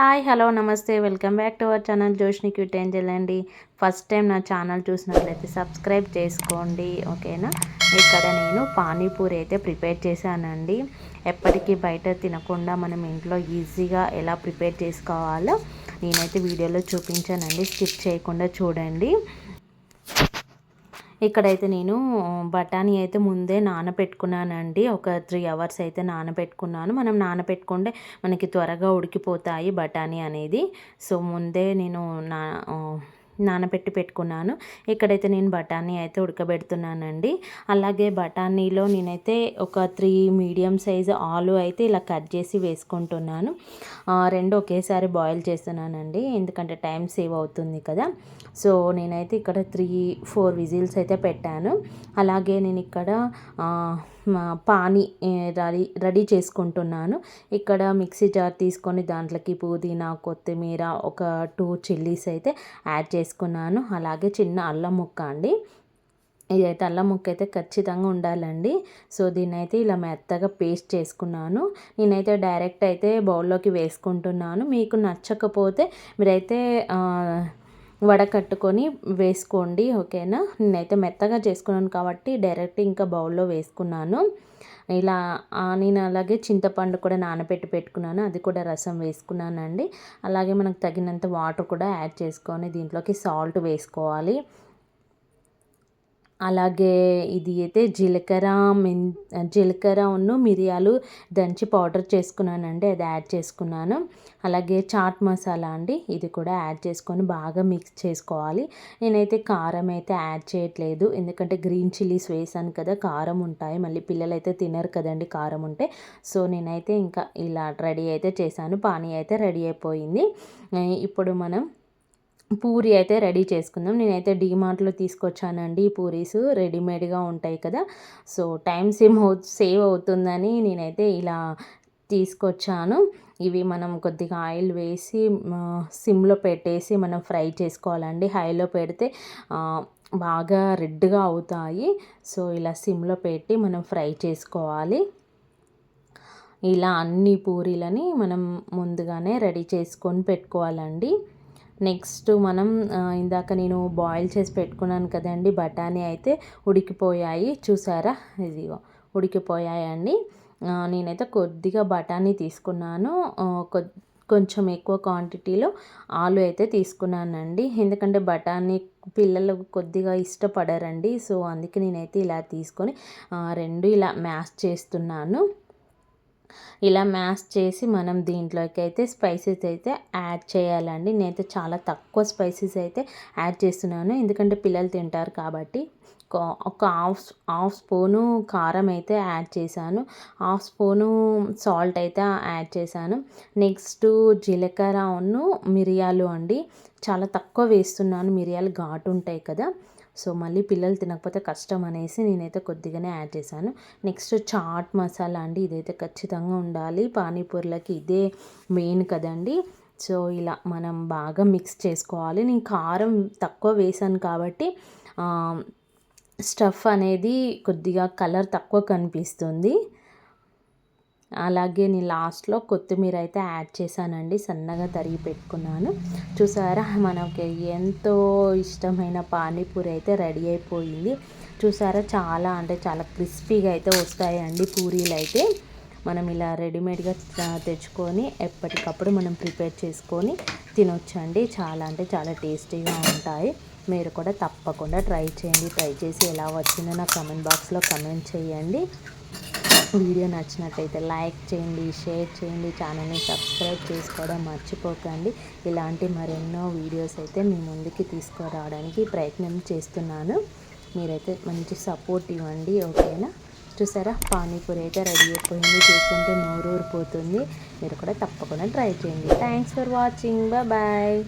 Hi hello నమస్తే. Welcome back to our channel Joshni cute angel అండి. First time నా channel చూసినట్లయితే subscribe చేసుకోండి ఓకేనా? ఇక్కడ నేను పానీపూరి అయితే ప్రిపేర్ చేశానండి. ఎప్పటికీ బయట తినకుండా మనం ఇంట్లో ఈజీగా ఎలా ప్రిపేర్ చేసుకోవాలో నేనైతే వీడియోలో చూపించానండి. స్కిప్ చేయకుండా చూడండి. ఇక్కడైతే నేను బఠానీ అయితే ముందే నానబెట్టుకున్నానండి ఒక త్రీ అవర్స్ అయితే నానబెట్టుకున్నాను మనం నానబెట్టుకుంటే మనకి త్వరగా ఉడికిపోతాయి బఠానీ అనేది. సో ముందే నేను నా నానబెట్టి పెట్టుకున్నాను. ఇక్కడైతే నేను బఠానీ అయితే ఉడకబెడుతున్నానండి. అలాగే బఠానీలో నేనైతే ఒక త్రీ మీడియం సైజు ఆలు అయితే ఇలా కట్ చేసి వేసుకుంటున్నాను. రెండు ఒకేసారి బాయిల్ చేస్తున్నానండి. ఎందుకంటే టైం సేవ్ అవుతుంది కదా. సో నేనైతే ఇక్కడ త్రీ ఫోర్ విజిల్స్ అయితే పెట్టాను. అలాగే నేను ఇక్కడ పానీ రెడీ రెడీ చేసుకుంటున్నాను. ఇక్కడ మిక్సీ జార్ తీసుకొని దాంట్లోకి పుదీనా కొత్తిమీర ఒక టూ చిల్లీస్ అయితే యాడ్ చేసుకున్నాను. అలాగే చిన్న అల్లం ముక్క అండి. ఇదైతే అల్లం ముక్క అయితే ఖచ్చితంగా ఉండాలండి. సో దీన్ని అయితే ఇలా మెత్తగా పేస్ట్ చేసుకున్నాను. నేనైతే డైరెక్ట్ అయితే బౌల్లోకి వేసుకుంటున్నాను. మీకు నచ్చకపోతే మీరైతే వడకట్టుకొని వేసుకోండి ఓకేనా? నేనైతే మెత్తగా చేసుకున్నాను కాబట్టి డైరెక్ట్ ఇంకా బౌల్లో వేసుకున్నాను. ఇలా నేను అలాగే చింతపండు కూడా నానబెట్టి పెట్టుకున్నాను. అది కూడా రసం వేసుకున్నానండి. అలాగే మనకు తగినంత వాటర్ కూడా యాడ్ చేసుకొని దీంట్లోకి సాల్ట్ వేసుకోవాలి. అలాగే ఇది అయితే జీలకర్ర మెన్ జీలకర్ర మిరియాలు దంచి పౌడర్ చేసుకున్నానండి అది యాడ్ చేసుకున్నాను. అలాగే చాట్ మసాలా అండి ఇది కూడా యాడ్ చేసుకొని బాగా మిక్స్ చేసుకోవాలి. నేనైతే కారం అయితే యాడ్ చేయట్లేదు ఎందుకంటే గ్రీన్ చిల్లీస్ వేసాను కదా కారం ఉంటాయి మళ్ళీ పిల్లలైతే తినరు కదండి కారం ఉంటే. సో నేనైతే ఇంకా ఇలా రెడీ అయితే చేశాను పానీ అయితే రెడీ అయిపోయింది. ఇప్పుడు మనం పూరి అయితే రెడీ చేసుకుందాం. నేనైతే డీమార్ట్లో తీసుకొచ్చానండి ఈ పూరీస్. రెడీమేడ్గా ఉంటాయి కదా. సో టైం సేమ్ సేవ్ అవుతుందని నేనైతే ఇలా తీసుకొచ్చాను. ఇవి మనం కొద్దిగా ఆయిల్ వేసి సిమ్లో పెట్టేసి మనం ఫ్రై చేసుకోవాలండి. హైలో పెడితే బాగా రెడ్గా అవుతాయి. సో ఇలా సిమ్లో పెట్టి మనం ఫ్రై చేసుకోవాలి. ఇలా అన్ని పూరీలని మనం ముందుగానే రెడీ చేసుకొని పెట్టుకోవాలండి. నెక్స్ట్ మనం ఇందాక నేను బాయిల్ చేసి పెట్టుకున్నాను కదండి బఠానీ అయితే ఉడికిపోయాయి. చూసారా? ఇదిగో ఉడికిపోయాయండి నేనైతే కొద్దిగా బఠానీ తీసుకున్నాను. కొంచెం ఎక్కువ క్వాంటిటీలో ఆలు అయితే తీసుకున్నానండి. ఎందుకంటే బఠానీ పిల్లలు కొద్దిగా ఇష్టపడరండి సో అందుకే నేనైతే ఇలా తీసుకొని రెండు ఇలా మ్యాష్ చేస్తున్నాను. ఇలా మ్యాష్ చేసి మనం దీంట్లోకి అయితే స్పైసెస్ అయితే యాడ్ చేయాలండి. నేనైతే చాలా తక్కువ స్పైసెస్ అయితే యాడ్ చేస్తున్నాను. ఎందుకంటే పిల్లలు తింటారు కాబట్టి ఒక హాఫ్ హాఫ్ స్పూను కారం అయితే యాడ్ చేశాను. హాఫ్ స్పూను సాల్ట్ అయితే యాడ్ చేశాను. నెక్స్ట్ జీలకర్ర మిరియాలు అండి. చాలా తక్కువ వేస్తున్నాను. మిరియాలు ఘాటు ఉంటాయి కదా. సో మళ్ళీ పిల్లలు తినకపోతే కష్టం అనేసి నేనైతే కొద్దిగానే యాడ్ చేశాను. నెక్స్ట్ చాట్ మసాలా అండి ఇదైతే ఖచ్చితంగా ఉండాలి. పానీపూరిలకి ఇదే మెయిన్ కదండి. సో ఇలా మనం బాగా మిక్స్ చేసుకోవాలి. నేను కారం తక్కువ వేసాను కాబట్టి స్టఫ్ అనేది కొద్దిగా కలర్ తక్కువ కనిపిస్తుంది. అలాగే నేను లాస్ట్లో కొత్తిమీర అయితే యాడ్ చేశానండి. సన్నగా తరిగి పెట్టుకున్నాను. చూసారా మనకి ఎంతో ఇష్టమైన పానీపూరి అయితే రెడీ అయిపోయింది. చూసారా చాలా అంటే చాలా క్రిస్పీగా అయితే వస్తాయండి పూరీలు అయితే. మనం ఇలా రెడీమేడ్గా తెచ్చుకొని ఎప్పటికప్పుడు మనం ప్రిపేర్ చేసుకొని తినొచ్చండి. చాలా అంటే చాలా టేస్టీగా ఉంటాయి. మీరు కూడా తప్పకుండా ట్రై చేయండి. ట్రై చేసి ఎలా వచ్చిందో నా కమెంట్ బాక్స్లో కమెంట్ చేయండి. వీడియో నచ్చినట్టయితే లైక్ చేయండి షేర్ చేయండి ఛానల్ని సబ్స్క్రైబ్ చేసుకోవడం మర్చిపోకండి. ఇలాంటి మరెన్నో వీడియోస్ అయితే మీ ముందుకి తీసుకురావడానికి ప్రయత్నం చేస్తున్నాను. మీరైతే మంచి సపోర్ట్ ఇవ్వండి ఓకేనా? చూసారా? పానీపూరి అయితే రెడీ అయిపోయింది చూస్తుంటే నోరూరిపోతుంది. మీరు కూడా తప్పకుండా ట్రై చేయండి. Thanks for watching bye